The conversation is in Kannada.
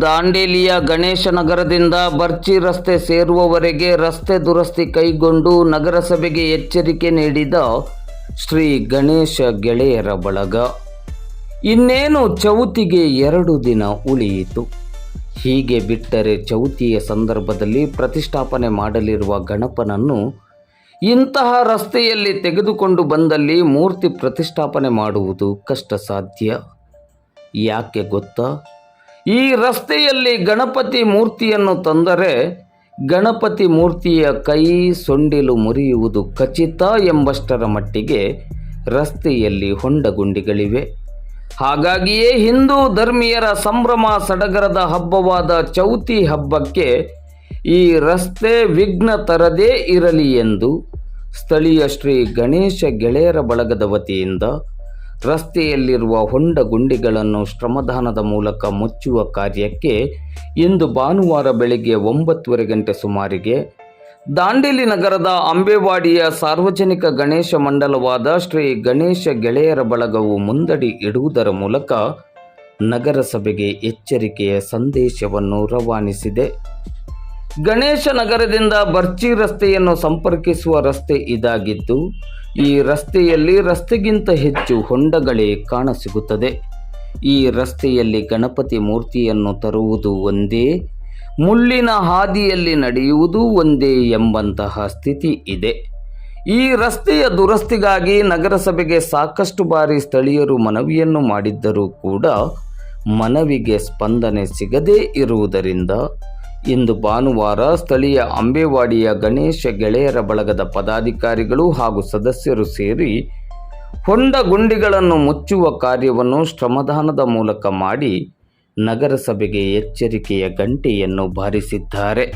ದಾಂಡೇಲಿಯ ಗಣೇಶ ನಗರದಿಂದ ಬರ್ಚಿ ರಸ್ತೆ ಸೇರುವವರೆಗೆ ರಸ್ತೆ ದುರಸ್ತಿ ಕೈಗೊಂಡು ನಗರಸಭೆಗೆ ಎಚ್ಚರಿಕೆ ನೀಡಿದ ಶ್ರೀ ಗಣೇಶ ಗೆಳೆಯರ ಬಳಗ. ಇನ್ನೇನು ಚೌತಿಗೆ ಎರಡು ದಿನ ಉಳಿಯಿತು. ಹೀಗೆ ಬಿಟ್ಟರೆ ಚೌತಿಯ ಸಂದರ್ಭದಲ್ಲಿ ಪ್ರತಿಷ್ಠಾಪನೆ ಮಾಡಲಿರುವ ಗಣಪನನ್ನು ಇಂತಹ ರಸ್ತೆಯಲ್ಲಿ ತೆಗೆದುಕೊಂಡು ಬಂದಲ್ಲಿ ಮೂರ್ತಿ ಪ್ರತಿಷ್ಠಾಪನೆ ಮಾಡುವುದು ಕಷ್ಟ ಸಾಧ್ಯ ಯಾಕೆ ಗೊತ್ತಾ? ಈ ರಸ್ತೆಯಲ್ಲಿ ಗಣಪತಿ ಮೂರ್ತಿಯನ್ನು ತಂದರೆ ಗಣಪತಿ ಮೂರ್ತಿಯ ಕೈ ಸೊಂಡಿಲು ಮುರಿಯುವುದು ಖಚಿತ ಎಂಬಷ್ಟರ ಮಟ್ಟಿಗೆ ರಸ್ತೆಯಲ್ಲಿ ಹೊಂಡಗುಂಡಿಗಳಿವೆ. ಹಾಗಾಗಿಯೇ ಹಿಂದೂ ಧರ್ಮೀಯರ ಸಂಭ್ರಮ ಸಡಗರದ ಹಬ್ಬವಾದ ಚೌತಿ ಹಬ್ಬಕ್ಕೆ ಈ ರಸ್ತೆ ವಿಘ್ನ ತರದೇ ಇರಲಿ ಎಂದು ಸ್ಥಳೀಯ ಶ್ರೀ ಗಣೇಶ ಗೆಳೆಯರ ಬಳಗದ ವತಿಯಿಂದ ರಸ್ತೆಯಲ್ಲಿರುವ ಹೊಂಡ ಗುಂಡಿಗಳನ್ನು ಶ್ರಮದಾನದ ಮೂಲಕ ಮುಚ್ಚುವ ಕಾರ್ಯಕ್ಕೆ ಇಂದು ಭಾನುವಾರ ಬೆಳಗ್ಗೆ ಒಂಬತ್ತುವರೆ ಗಂಟೆ ಸುಮಾರಿಗೆ ದಾಂಡೇಲಿ ನಗರದ ಅಂಬೇವಾಡಿಯ ಸಾರ್ವಜನಿಕ ಗಣೇಶ ಮಂಡಲವಾದ ಶ್ರೀ ಗಣೇಶ ಗೆಳೆಯರ ಬಳಗವು ಮುಂದಡಿ ಇಡುವುದರ ಮೂಲಕ ನಗರಸಭೆಗೆ ಎಚ್ಚರಿಕೆಯ ಸಂದೇಶವನ್ನು ರವಾನಿಸಿದೆ. ಗಣೇಶ ನಗರದಿಂದ ಬರ್ಚಿ ರಸ್ತೆಯನ್ನು ಸಂಪರ್ಕಿಸುವ ರಸ್ತೆ ಇದಾಗಿದ್ದು, ಈ ರಸ್ತೆಯಲ್ಲಿ ರಸ್ತೆಗಿಂತ ಹೆಚ್ಚು ಹೊಂಡಗಳೇ ಕಾಣಸಿಗುತ್ತದೆ. ಈ ರಸ್ತೆಯಲ್ಲಿ ಗಣಪತಿ ಮೂರ್ತಿಯನ್ನು ತರುವುದು ಒಂದೇ, ಮುಳ್ಳಿನ ಹಾದಿಯಲ್ಲಿ ನಡೆಯುವುದು ಒಂದೇ ಎಂಬಂತಹ ಸ್ಥಿತಿ ಇದೆ. ಈ ರಸ್ತೆಯ ದುರಸ್ತಿಗಾಗಿ ನಗರಸಭೆಗೆ ಸಾಕಷ್ಟು ಬಾರಿ ಸ್ಥಳೀಯರು ಮನವಿಯನ್ನು ಮಾಡಿದ್ದರೂ ಕೂಡ ಮನವಿಗೆ ಸ್ಪಂದನೆ ಸಿಗದೇ ಇರುವುದರಿಂದ ಇಂದು ಭಾನುವಾರ ಸ್ಥಳೀಯ ಅಂಬೇವಾಡಿಯ ಗಣೇಶ ಗೆಳೆಯರ ಬಳಗದ ಪದಾಧಿಕಾರಿಗಳು ಹಾಗೂ ಸದಸ್ಯರು ಸೇರಿ ಹೊಂಡ ಗುಂಡಿಗಳನ್ನು ಮುಚ್ಚುವ ಕಾರ್ಯವನ್ನು ಶ್ರಮದಾನದ ಮೂಲಕ ಮಾಡಿ ನಗರಸಭೆಗೆ ಎಚ್ಚರಿಕೆಯ ಗಂಟೆಯನ್ನು ಬಾರಿಸಿದ್ದಾರೆ.